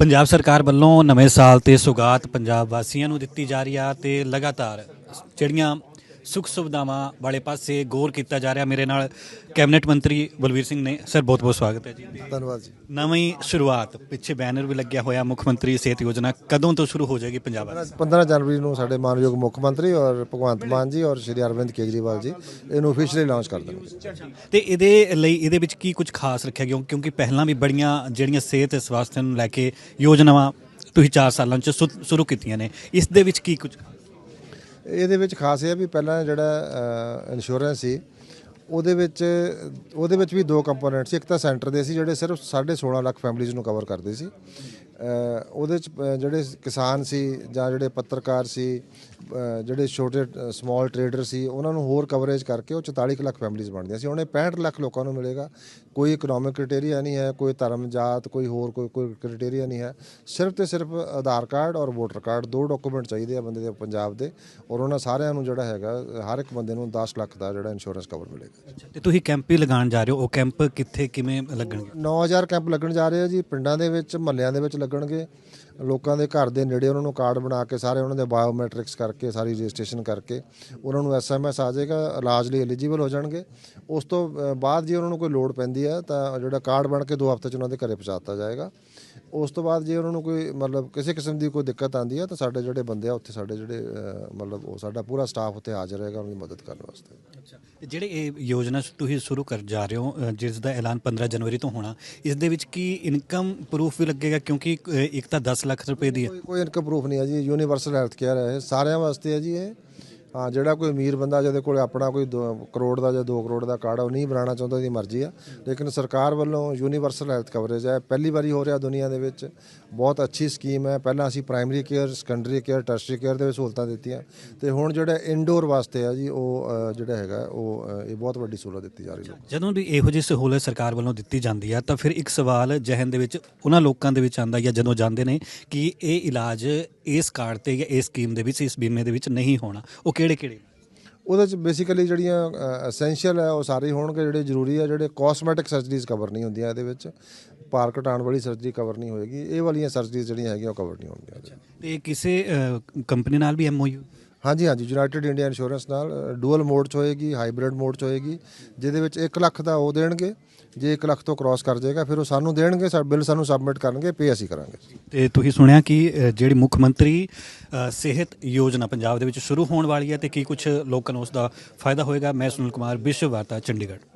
ਪੰਜਾਬ ਸਰਕਾਰ ਵੱਲੋਂ ਨਵੇਂ ਸਾਲ ਤੇ ਸੁਗਾਤ ਪੰਜਾਬ ਵਾਸੀਆਂ ਨੂੰ ਦਿੱਤੀ ਜਾ ਰਹੀ ਆ ਤੇ ਲਗਾਤਾਰ ਜਿਹੜੀਆਂ ਸੁੱਖ ਸੁਵਿਧਾਵਾਂ ਵਾਲੇ ਪਾਸੇ ਗੌਰ ਕੀਤਾ ਜਾ ਰਿਹਾ ਮੇਰੇ ਨਾਲ ਕੈਬਨਿਟ ਮੰਤਰੀ ਬਲਵੀਰ ਸਿੰਘ ਨੇ। ਸਰ ਬਹੁਤ ਬਹੁਤ ਸਵਾਗਤ ਹੈ ਜੀ। ਧੰਨਵਾਦ ਜੀ। ਨਵੀਂ ਸ਼ੁਰੂਆਤ ਪਿੱਛੇ ਬੈਨਰ ਵੀ ਲੱਗਿਆ ਹੋਇਆ ਮੁੱਖ ਮੰਤਰੀ ਸਿਹਤ ਯੋਜਨਾ ਕਦੋਂ ਤੋਂ ਸ਼ੁਰੂ ਹੋ ਜਾਏਗੀ ਪੰਜਾਬ ਵਿੱਚ 15 ਜਨਵਰੀ ਨੂੰ ਸਾਡੇ ਮਾਨਯੋਗ ਮੁੱਖ ਮੰਤਰੀ ਔਰ ਭਗਵੰਤ ਮਾਨ ਜੀ ਔਰ ਸ਼੍ਰੀ ਅਰਵਿੰਦ ਕੇਜਰੀਵਾਲ ਜੀ ਇਹਨੂੰ ਅਫੀਸ਼ੀਅਲੀ ਲਾਂਚ ਕਰ ਦੇਣਗੇ। ਤੇ ਇਹਦੇ ਲਈ ਇਹਦੇ ਵਿੱਚ ਕੀ ਕੁਝ ਖਾਸ ਰੱਖਿਆ ਗਿਆ? ਕਿਉਂਕਿ ਪਹਿਲਾਂ ਵੀ ਬੜੀਆਂ ਜਿਹੜੀਆਂ ਸਿਹਤ ਸਵਾਸਥ ਨੂੰ ਲੈ ਕੇ ਯੋਜਨਾਵਾਂ ਤੁਸੀਂ 4 ਸਾਲਾਂ ਚ ਸ਼ੁਰੂ ਕੀਤੀਆਂ ਨੇ। ਇਸ ਦੇ ਵਿੱਚ ਕੀ ਕੁਝ ਇਹਦੇ ਵਿੱਚ ਖਾਸ ਇਹ ਹੈ ਵੀ ਪਹਿਲਾਂ ਜਿਹੜਾ ਇੰਸ਼ੋਰੈਂਸ ਸੀ, ਉਹਦੇ ਵਿੱਚ ਉਹਦੇ ਵਿੱਚ ਵੀ ਦੋ ਕੰਪੋਨੈਂਟ ਸੀ। ਇੱਕ ਤਾਂ ਸੈਂਟਰ ਦੇ ਸੀ, ਜਿਹੜੇ ਸਿਰਫ 16.5 ਲੱਖ ਫੈਮਿਲੀਜ਼ ਨੂੰ ਕਵਰ ਕਰਦੇ ਸੀ। ਉਹਦੇ ਚ ਜਿਹੜੇ ਕਿਸਾਨ ਸੀ ਜਾਂ ਜਿਹੜੇ ਪੱਤਰਕਾਰ ਸੀ ਜਿਹੜੇ ਛੋਟੇ ਸਮਾਲ ਟਰੇਡਰ ਸੀ ਉਹਨਾਂ ਨੂੰ ਹੋਰ ਕਵਰੇਜ ਕਰਕੇ ਉਹ 44 ਕੁ ਲੱਖ ਫੈਮਿਲੀਜ਼ ਬਣਦੀਆਂ ਸੀ। ਇਹ 65 ਲੱਖ ਲੋਕਾਂ ਨੂੰ ਮਿਲੇਗਾ। ਕੋਈ ਇਕਨੋਮਿਕ ਕ੍ਰਾਈਟੇਰੀਆ ਨਹੀਂ ਹੈ ਕੋਈ ਧਰਮ ਜਾਤ ਕੋਈ ਹੋਰ ਕੋਈ ਕੋਈ ਕ੍ਰਾਈਟੇਰੀਆ ਨਹੀਂ ਹੈ। ਸਿਰਫ ਤੇ ਸਿਰਫ ਆਧਾਰ ਕਾਰਡ ਔਰ ਵੋਟਰ ਕਾਰਡ ਦੋ ਡਾਕੂਮੈਂਟ ਚਾਹੀਦੇ ਆ ਬੰਦੇ ਦੇ ਪੰਜਾਬ ਦੇ ਔਰ ਉਹਨਾਂ ਸਾਰਿਆਂ ਨੂੰ ਜਿਹੜਾ ਹੈਗਾ ਹਰ ਇੱਕ ਬੰਦੇ ਨੂੰ 10 ਲੱਖ ਦਾ ਜਿਹੜਾ ਇੰਸ਼ੋਰੈਂਸ ਕਵਰ ਮਿਲੇਗਾ। ਤੇ ਤੁਸੀਂ ਕੈਂਪ ਹੀ ਲਗਾਉਣ ਜਾ ਰਹੇ ਹੋ। ਉਹ ਕੈਂਪ ਕਿੱਥੇ ਕਿਵੇਂ ਲੱਗਣਗੇ? 9000 ਕੈਂਪ ਲੱਗਣ ਜਾ ਰਹੇ ਆ ਜੀ। ਪਿੰਡਾਂ ਦੇ ਵਿੱਚ ਮਹੱਲਿਆਂ ਦੇ ਵਿੱਚ ਲੱਗਣਗੇ। ਲੋਕਾਂ ਦੇ ਘਰ ਦੇ ਨੇੜੇ ਉਹਨਾਂ ਨੂੰ ਕਾਰਡ ਬਣਾ ਕੇ ਸਾਰੇ ਉਹਨਾਂ ਦੇ ਬਾਇਓਮੈਟ੍ਰਿਕਸ ਕਰਕੇ, ਸਾਰੀ ਰਜਿਸਟ੍ਰੇਸ਼ਨ ਕਰਕੇ ਉਹਨਾਂ ਨੂੰ ਐਸਐਮਐਸ ਆ ਜਾਏਗਾ, ਇਲਾਜ ਲਈ ਐਲੀਜੀਬਲ ਹੋ ਜਾਣਗੇ। ਉਸ ਤੋਂ ਬਾਅਦ ਜੇ ਉਹਨਾਂ ਨੂੰ ਕੋਈ ਲੋੜ ਪੈਂਦੀ ਹੈ ਤਾਂ ਜਿਹੜਾ ਕਾਰਡ ਬਣ ਕੇ 2 ਹਫ਼ਤੇ ਚ ਉਹਨਾਂ ਦੇ ਘਰੇ ਪਹੁੰਚਾਤਾ ਜਾਏਗਾ। ਉਸ ਤੋਂ ਬਾਅਦ ਜੇ ਉਹਨਾਂ ਨੂੰ ਕੋਈ ਮਤਲਬ ਕਿਸੇ ਕਿਸਮ ਦੀ ਕੋਈ ਦਿੱਕਤ ਆਂਦੀ ਹੈ ਤਾਂ ਸਾਡੇ ਜਿਹੜੇ ਬੰਦੇ ਆ ਉੱਥੇ ਸਾਡੇ ਜਿਹੜੇ ਮਤਲਬ ਉਹ ਸਾਡਾ ਪੂਰਾ ਸਟਾਫ ਉੱਥੇ ਹਾਜ਼ਰ ਰਹੇਗਾ ਉਹਨਾਂ ਦੀ ਮਦਦ ਕਰਨ ਵਾਸਤੇ। ਅੱਛਾ ਜਿਹੜੇ ਇਹ ਯੋਜਨਾ ਤੁਸੀਂ ਸ਼ੁਰੂ ਕਰ ਜਾ ਰਹੇ ਹੋ ਜਿਸ ਦਾ ਐਲਾਨ 15 ਜਨਵਰੀ ਤੋਂ ਹੋਣਾ, ਇਸ ਦੇ ਵਿੱਚ ਕੀ ਇਨਕਮ ਪ੍ਰੂਫ ਵੀ ਲੱਗੇਗਾ? ਕਿਉਂਕਿ ਇੱਕ ਤਾਂ 10 ਲੱਖ ਰੁਪਏ ਦੀ ਹੈ। ਕੋਈ ਇਨਕਮ ਪ੍ਰੂਫ ਨਹੀਂ ਹੈ ਜੀ ਯੂਨੀਵਰਸਲ ਹੈਲਥ ਕੇਅਰ ਹੈ। ਇਹ ਸਾਰਿਆਂ ਵਾਸਤੇ ਹੈ ਜੀ ਇਹ। ਹਾਂ, ਜਿਹੜਾ ਕੋਈ ਅਮੀਰ ਬੰਦਾ ਜਿਹਦੇ ਕੋਲ ਆਪਣਾ ਕੋਈ 2 ਕਰੋੜ ਦਾ ਜਾਂ 2 ਕਰੋੜ ਦਾ ਕਾਰਡ ਉਹ ਨਹੀਂ ਬਣਾਉਣਾ ਚਾਹੁੰਦਾ ਉਹਦੀ ਮਰਜ਼ੀ ਆ। ਲੇਕਿਨ ਸਰਕਾਰ ਵੱਲੋਂ ਯੂਨੀਵਰਸਲ ਹੈਲਥ ਕਵਰੇਜ ਹੈ ਪਹਿਲੀ ਵਾਰੀ ਹੋ ਰਿਹਾ ਦੁਨੀਆ ਦੇ ਵਿੱਚ। ਬਹੁਤ ਅੱਛੀ ਸਕੀਮ ਹੈ ਪਹਿਲਾਂ ਅਸੀਂ primary care secondary care tertiary care ਦੇ ਵਿੱਚ ਸਹੂਲਤਾਂ ਦਿੱਤੀਆਂ। ਤੇ ਹੁਣ ਜਿਹੜਾ ਇਨਡੋਰ ਵਾਸਤੇ ਆ ਜੀ, ਉਹ ਜਿਹੜਾ ਹੈਗਾ, ਉਹ ਇਹ ਬਹੁਤ ਵੱਡੀ ਸਹੂਲਤ ਦਿੱਤੀ ਜਾ ਰਹੀ ਹੈ ਜਦੋਂ ਵੀ ਇਹੋ ਜਿਹੀ ਸਹੂਲਤ ਸਰਕਾਰ ਵੱਲੋਂ ਦਿੱਤੀ ਜਾਂਦੀ ਆ, ਤਾਂ ਫਿਰ ਇੱਕ ਸਵਾਲ ਜਹਨ ਦੇ ਵਿੱਚ ਉਹਨਾਂ ਲੋਕਾਂ ਦੇ ਵਿੱਚ ਆਂਦਾ ਜਾਂ ਜਦੋਂ ਜਾਂਦੇ ਨੇ ਕਿ ਇਹ ਇਲਾਜ ਇਸ ਕਾਰਡ ਤੇ ਜਾਂ ਇਸ ਸਕੀਮ ਦੇ ਵਿੱਚ ਇਸ ਬੀਮੇ ਦੇ ਵਿੱਚ ਨਹੀਂ ਹੋਣਾ। ਉਹ ਕਿਹੜੇ ਕਿਹੜੇ? ਉਹਦੇ ਚ ਬੇਸਿਕਲੀ ਜਿਹੜੀਆਂ ਐਸੈਂਸ਼ੀਅਲ ਹੈ ਉਹ ਸਾਰੇ ਹੋਣਗੇ ਜਿਹੜੇ ਜ਼ਰੂਰੀ ਆ ਜਿਹੜੇ ਕਾਸਮੈਟਿਕ ਸਰਜਰੀਜ਼ ਕਵਰ ਨਹੀਂ ਹੁੰਦੀਆਂ ਇਹਦੇ ਵਿੱਚ। ਭਾਰ ਘਟਾਉਣ ਵਾਲੀ ਸਰਜਰੀ ਕਵਰ ਨਹੀਂ ਹੋਏਗੀ। ਇਹ ਵਾਲੀਆਂ ਸਰਜਰੀਜ਼ ਜਿਹੜੀਆਂ ਹੈਗੀਆਂ ਉਹ ਕਵਰ ਨਹੀਂ ਹੋਣਗੀਆਂ। ਤੇ ਕਿਸੇ ਕੰਪਨੀ ਨਾਲ ਵੀ ਐਮਓਯੂ ਹਾਂਜੀ ਹਾਂਜੀ ਯੂਨਾਈਟਿਡ ਇੰਡੀਆ ਇੰਸ਼ੋਰੈਂਸ ਨਾਲ ਡੂਅਲ ਮੋਡ 'ਚ ਹੋਏਗੀ ਹਾਈਬ੍ਰਿਡ ਮੋਡ 'ਚ ਹੋਏਗੀ। ਜਿਹਦੇ ਵਿੱਚ 1 ਲੱਖ ਦਾ ਉਹ ਦੇਣਗੇ, ਜੇ 1 ਲੱਖ ਤੋਂ ਕ੍ਰਾਸ ਕਰ ਜਾਏਗਾ, ਫਿਰ ਉਹ ਸਾਨੂੰ ਦੇਣਗੇ, ਸਾ, ਬਿੱਲ ਸਾਨੂੰ ਸਬਮਿਟ ਕਰਨਗੇ ਪੇ ਅਸੀਂ ਕਰਾਂਗੇ। ਤੇ ਤੁਸੀਂ ਸੁਣਿਆ ਕਿ ਜਿਹੜੀ ਮੁੱਖ ਮੰਤਰੀ ਸਿਹਤ ਯੋਜਨਾ ਪੰਜਾਬ ਦੇ ਵਿੱਚ ਸ਼ੁਰੂ ਹੋਣ ਵਾਲੀ ਹੈ ਤੇ ਕੀ ਕੁਝ ਲੋਕਾਂ ਨੂੰ ਉਸ ਦਾ ਫਾਇਦਾ ਹੋਏਗਾ? ਮੈਂ ਸੁਨੀਲ ਕੁਮਾਰ, ਵਿਸ਼ਵ ਵਾਰਤਾ, ਚੰਡੀਗੜ੍ਹ।